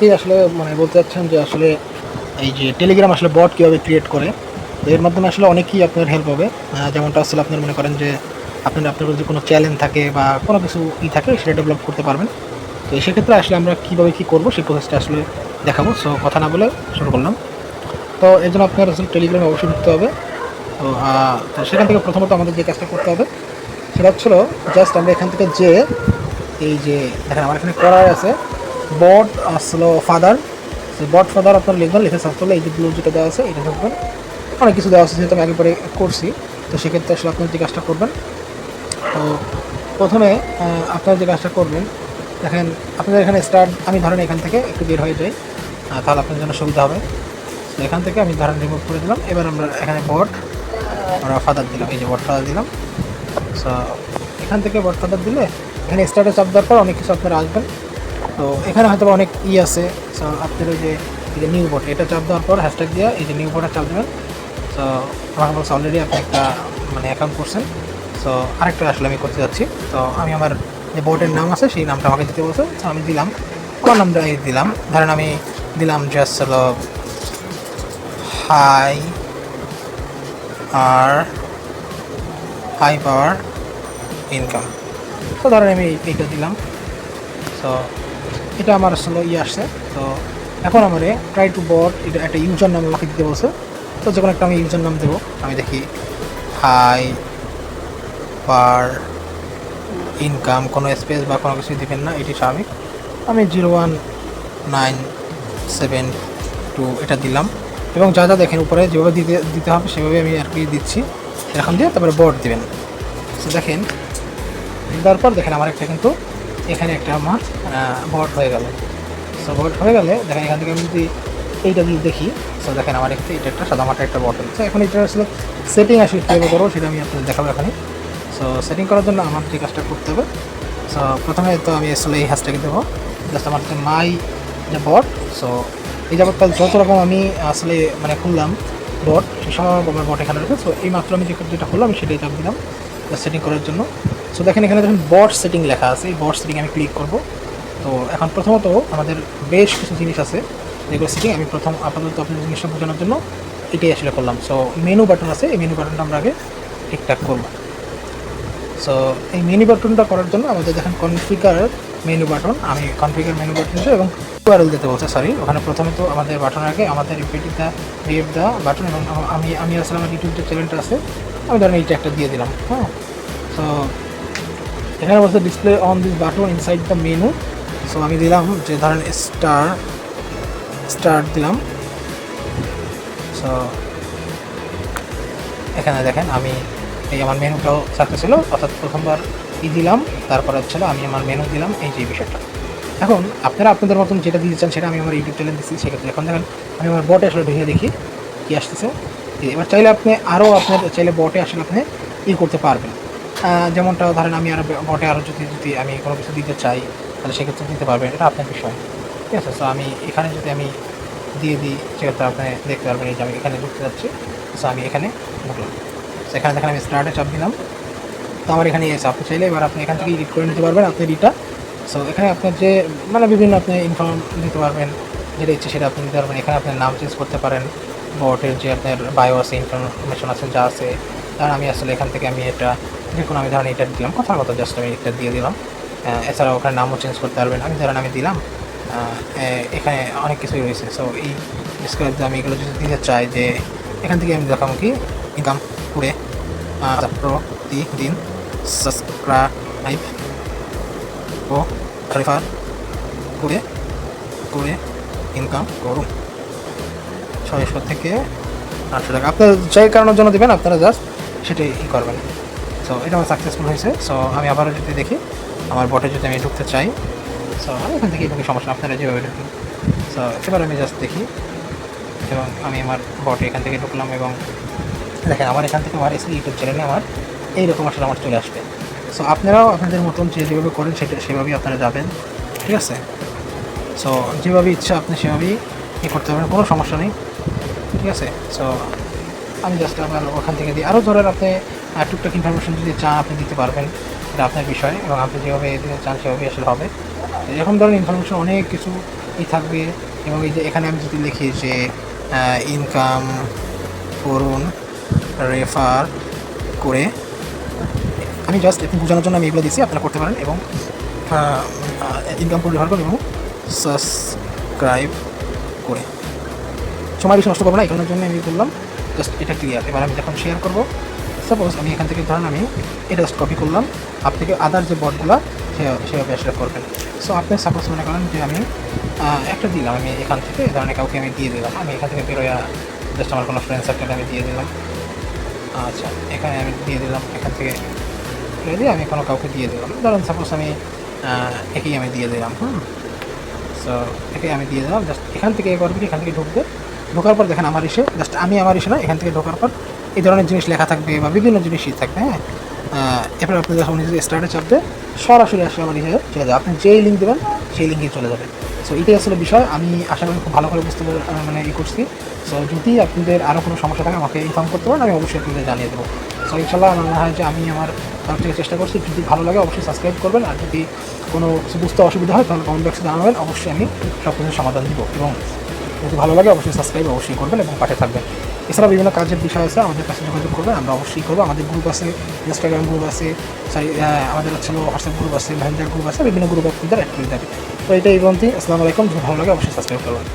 অনেকেই আসলে মানে বলতে চাচ্ছেন যে আসলে এই যে টেলিগ্রাম আসলে বট কীভাবে ক্রিয়েট করে, এর মাধ্যমে আসলে অনেকেই আপনার হেল্প হবে। যেমনটা আসলে আপনার মনে করেন যে আপনার আপনার যদি কোনো চ্যালেঞ্জ থাকে বা কোনো কিছু ই থাকে, সেটা ডেভেলপ করতে পারবেন। তো সেক্ষেত্রে আসলে আমরা কীভাবে কী করব, সেই প্রসেসটা আসলে দেখাবো। সো কথা না বলে শুরু করলাম। তো এর জন্য আপনার আসলে টেলিগ্রামে অবশ্যই ঢুকতে হবে। তো তো সেখান থেকে প্রথমত আমাদের যে কাজটা করতে হবে, সেটা হচ্ছিল জাস্ট আমরা এখান থেকে যে এই যে, দেখেন আমার এখানে করা আছে। বট আসলো ফাদার। বট ফাদার আপনার লিখবেন, লিখে সার্চ করলে এই যে ব্লু যেটা দেওয়া আছে, এটা লিখবেন অনেক কিছু দেওয়া আছে যেহেতু আমি একবারে করছি, তো সেক্ষেত্রে আসলে আপনার যে কাজটা করবেন, তো প্রথমে আপনারা যে কাজটা করবেন, দেখেন, আপনাদের এখানে স্টার্ট আমি ধরেন এখান থেকে একটু বের হয়ে যাই তাহলে আপনার জন্য সুবিধা হবে। তো এখান থেকে আমি ধরেন রিমুভ করে দিলাম, এবার আমরা এখানে বট, আমরা ফাদার দিলাম, এই যে বট ফাদার দিলাম। সো এখান থেকে বট ফাদার দিলে, এখানে স্টার্টে চাপ দেওয়ার পর অনেক কিছু আপনারা আসবেন। তো এখানে হয়তো অনেক ই আছে। সো আপনার ওই যে, এই যে নিউ বোর্ড এটা চাপ দেওয়ার পর হ্যাশট্যাগ দিয়ে এই যে নিউ বোটে চাপ দেবেন। সো আমার বলছে অলরেডি আপনি একটা মানে অ্যাকাউন্ট করছেন। সো আরেকটা আসলে আমি করতে যাচ্ছি। তো আমি আমার যে বোর্ডের নাম আছে, সেই নামটা আমাকে দিতে বলছে। তো আমি দিলাম। আমার নামটা এই দিলাম? ধরেন আমি দিলাম জাস্ট হলো হাই আর হাই পাওয়ার ইনকাম তো ধরেন আমি এইটা দিলাম। তো এটা আমার আসলে ইয়ে আসছে। তো এখন আমার ট্রাই টু বট এটা একটা ইউজার নাম আমাকে দিতে বলছে। তো যে কোনো একটা আমি ইউজার নাম দেবো, আমি দেখি হাই পার ইনকাম কোনো স্পেস বা কোনো কিছু দিবেন না, এটি স্বাভাবিক। আমি zero one nine seven two এটা দিলাম। এবং যা যা দেখেন উপরে যেভাবে দিতে দিতে হবে সেভাবে আমি আর কি দিচ্ছি। এখন দিয়ে তারপরে বট দিবেন। তো দেখেন, দেওয়ার পর দেখেন আমার একটা কিন্তু এখানে একটা আমার বট হয়ে গেল। সো বট হয়ে গেলে দেখেন, এখান থেকে আমি যদি এইটা যদি দেখি সো দেখেন আমার একটা, এটা একটা সাদা মাটা একটা বটল সো এখন এটা আসলে সেটিং আসলে কীভাবে করব সেটা আমি আপনাদের দেখাবো এখানে সো সেটিং করার জন্য আমার যে কাজটা করতে হবে। সো প্রথমে তো আমি আসলে এই হ্যাশট্যাগে দেবো। জাস্ট আমার যে মাই, যে বট। সো এই যাবৎকাল যত রকম আমি আসলে মানে খুললাম বট, সে আমার বট এখানে রয়েছে। সো এই মাত্র আমি যেটা খুললাম সেটাই চাপ দিলাম। সেটিং করার জন্য। সো দেখেন, এখানে দেখেন বট সেটিং লেখা আছে। এই বট সেটিং আমি ক্লিক করব। তো এখন প্রথমত আমাদের বেশ কিছু জিনিস আছে। যেগুলো সেটিং আমি প্রথম আপাতত আপনাদের জিনিসটা বোঝানোর জন্য এটাই আসলে করলাম। সো মেনু বাটন আছে। এই মেনু বাটনটা আমরা আগে ঠিকঠাক করব। সো এই মেনু বাটনটা করার জন্য আমাদের দেখেন কনফিগার মেনু বাটন আমি কনফিগার মেনু বাটন এবং ইউআরএল দিতে বলছে সরি ওখানে প্রথমে তো আমাদের বাটন আগে, আমাদের রিপিটিভ দা রিভ দা বাটন এবং আমি আমি আসলে আমার ইউটিউব যে চ্যানেলটা আছে। আমি ধরেন এইটা একটা দিয়ে দিলাম হ্যাঁ? সো এখানে বলছে display on this button inside the menu so আমি দিলাম যে ধরেন স্টার স্টার দিলাম। সো এখানে দেখেন আমি এই আমার মেনুটাও সাকসেস ছিল, অর্থাৎ প্রথমবার ই দিলাম, তারপর হচ্ছিল আমি আমার মেনু দিলাম, এই যে বিষয়টা। এখন, আপনারা আপনাদের মতন যেটা দিতে চান সেটা আমি আমার ইউটিউব চ্যানেল দিচ্ছি সেক্ষেত্রে এখন দেখেন, আমি আমার বটে আসলে ঢুকে দেখি, কী আসতেছে। এবার চাইলে আপনি আরও আপনার, চাইলে বটে আসলে আপনি ই করতে পারবেন। যেমনটা ধরেন আমি আরও বটে আরও যদি যদি আমি কোনো কিছু দিতে চাই, তাহলে সেক্ষেত্রে দিতে পারবেন এটা আপনার বিষয়। ঠিক আছে? সো আমি এখানে যদি আমি দিয়ে দিই, সেক্ষেত্রে আপনি দেখতে পারবেন এই যে আমি এখানে ঢুকতে যাচ্ছি। সো আমি এখানে ঢুকলাম। সো এখানে দেখেন আমি স্টার্টে চাপ দিলাম। তো আমার এখানে এসে আপনি চাইলে এবার আপনি এখান থেকে এডিট করে নিতে পারবেন আপনার ইটা সো এখানে আপনার যে মানে বিভিন্ন আপনি ইনফর্ম দিতে পারবেন, যেটা ইচ্ছে সেটা আপনি দিতে পারবেন। এখানে আপনার নাম চেঞ্জ করতে পারেন। বটের যে আপনার বায়ো আছে ইনফরমেশন আছে, যা আছে। তার আমি আসলে এখান থেকে আমি এটা কোনো আমি ধরেন এটা দিলাম কথার কথা জাস্ট আমি এটা দিয়ে দিলাম। এছাড়াও ওখানে নামও চেঞ্জ করতে পারবেন। আমি ধরেন আমি দিলাম এখানে অনেক কিছুই রয়েছে। সো এই ডিসক্রাইব আমি এগুলো যদি দিতে চাই যে, এখান থেকে আমি দেখাবো কি? ইনকাম করে প্রতিদিন সাবস্ক্রাইব ও রেফার করে করে ইনকাম করুন। ছয়শো থেকে আটশো টাকা। আপনার যাই কারণের জন্য দেবেন, আপনারা জাস্ট সেটাই করবেন? সো এটা আমার সাকসেসফুল হয়েছে। সো আমি আবারও যদি দেখি, আমার বটে যদি আমি ঢুকতে চাই সো আমি এখান থেকে ঢুকে, সমস্যা আপনারা যেভাবে ঢুকুন সো এবার আমি জাস্ট দেখি, এবং আমি আমার বটে এখান থেকে ঢুকলাম, এবং দেখেন, আমার এখান থেকে আমার এসে ইউটিউব চ্যানেলে আমার এইরকম আসলে আমার চলে আসবে। সো আপনারাও আপনাদের মতন যে যেভাবে করেন, সেটা, সেভাবেই আপনারা যাবেন। ঠিক আছে? সো যেভাবে ইচ্ছা, আপনি সেভাবেই ই করতে পারবেন, কোনো সমস্যা নেই। ঠিক আছে? সো আমি জাস্ট আপনার ওখান থেকে দিই। আরও ধরেন আপনি টুকটাক ইনফরমেশন যদি চান, আপনি দিতে পারবেন এটা আপনার বিষয় এবং আপনি যেভাবে দিতে চান, সেভাবেই আসলে হবে। এরকম ধরনের ইনফরমেশন অনেক কিছু ই থাকবে এবং এই যে এখানে আমি যদি লিখি যে ইনকাম করুন রেফার করে, আমি জাস্ট একটু বোঝানোর জন্য আমি এগুলো দিচ্ছি, আপনারা করতে পারেন এবং ইনকাম করে রেফার করুন এবং সাবস্ক্রাইব করে। সময় বেশি নষ্ট করব না এখানের জন্য আমি বললাম জাস্ট এটা ক্লিয়ার এবার আমি যখন শেয়ার করব সাপোজ আমি এখান থেকে ধরেন আমি এটা জাস্ট কপি করলাম। আপনাকে আদার যে বটগুলো সেভাবে আসলে করবেন। সো আপনি সাপোজ মনে করেন যে আমি একটা দিলাম আমি এখান থেকে ধরেন কাউকে আমি দিয়ে দিলাম। আমি এখান থেকে বেরোয়া জাস্ট আমার কোনো ফ্রেন্ড সার্কেল আমি দিয়ে দিলাম। আচ্ছা এখানে আমি দিয়ে দিলাম, এখান থেকে দিয়ে আমি কোনো কাউকে দিয়ে দিলাম। ধরেন সাপোজ আমি একেই আমি দিয়ে দিলাম, হুম। সো একে আমি দিয়ে দিলাম জাস্ট এখান থেকে করবে এখান থেকে ঢুকবে। ঢোকার পর দেখেন আমার ইসে জাস্ট আমি আমার ইসে না, এখান থেকে ঢোকার পর এই ধরনের জিনিস লেখা থাকবে বা বিভিন্ন জিনিসই থাকবে হ্যাঁ? এরপর আপনি যখন স্টার্টে চাপবে, সরাসরি আসলে আমার ইসে চলে যাবে। আপনি যেই লিঙ্ক দেবেন, সেই লিঙ্কে চলে যাবে। সো এটাই আসলে বিষয়। আমি আশা করি খুব ভালো করে বুঝতে মানে ই করছি। সো যদি আপনাদের আরও কোনো সমস্যা থাকে, আমাকে ইনফর্ম করতে পারেন, আমি অবশ্যই আপনাদের জানিয়ে দেবো। সো ইনশাল্লাহ আমার মনে হয় যে আমি আমার তরফ থেকে চেষ্টা করছি, যদি ভালো লাগে অবশ্যই সাবস্ক্রাইব করবেন, আর যদি কোনো কিছু বুঝতে অসুবিধা হয়, তাহলে কমেন্ট বক্সে জানাবেন। অবশ্যই আমি সব কিছুর সমাধান দিব। এবং যদি ভালো লাগে, অবশ্যই সাবস্ক্রাইব অবশ্যই করবেন এবং পাশে থাকবেন। এছাড়া বিভিন্ন কাজের বিষয় আছে, আমাদের কাছে যোগাযোগ করবেন, আমরা অবশ্যই করব। আমাদের গ্রুপ আছে ইনস্টাগ্রাম গ্রুপ আছে আমাদের হচ্ছে হোয়াটসঅ্যাপ গ্রুপ আছে মেহেন্দার গ্রুপ আছে, বিভিন্ন গ্রুপ আপনাদের করে থাকে তো এটাই বলতে আসসালামু আলাইকুম। ভালো লাগে, অবশ্যই সাবস্ক্রাইব করবেন।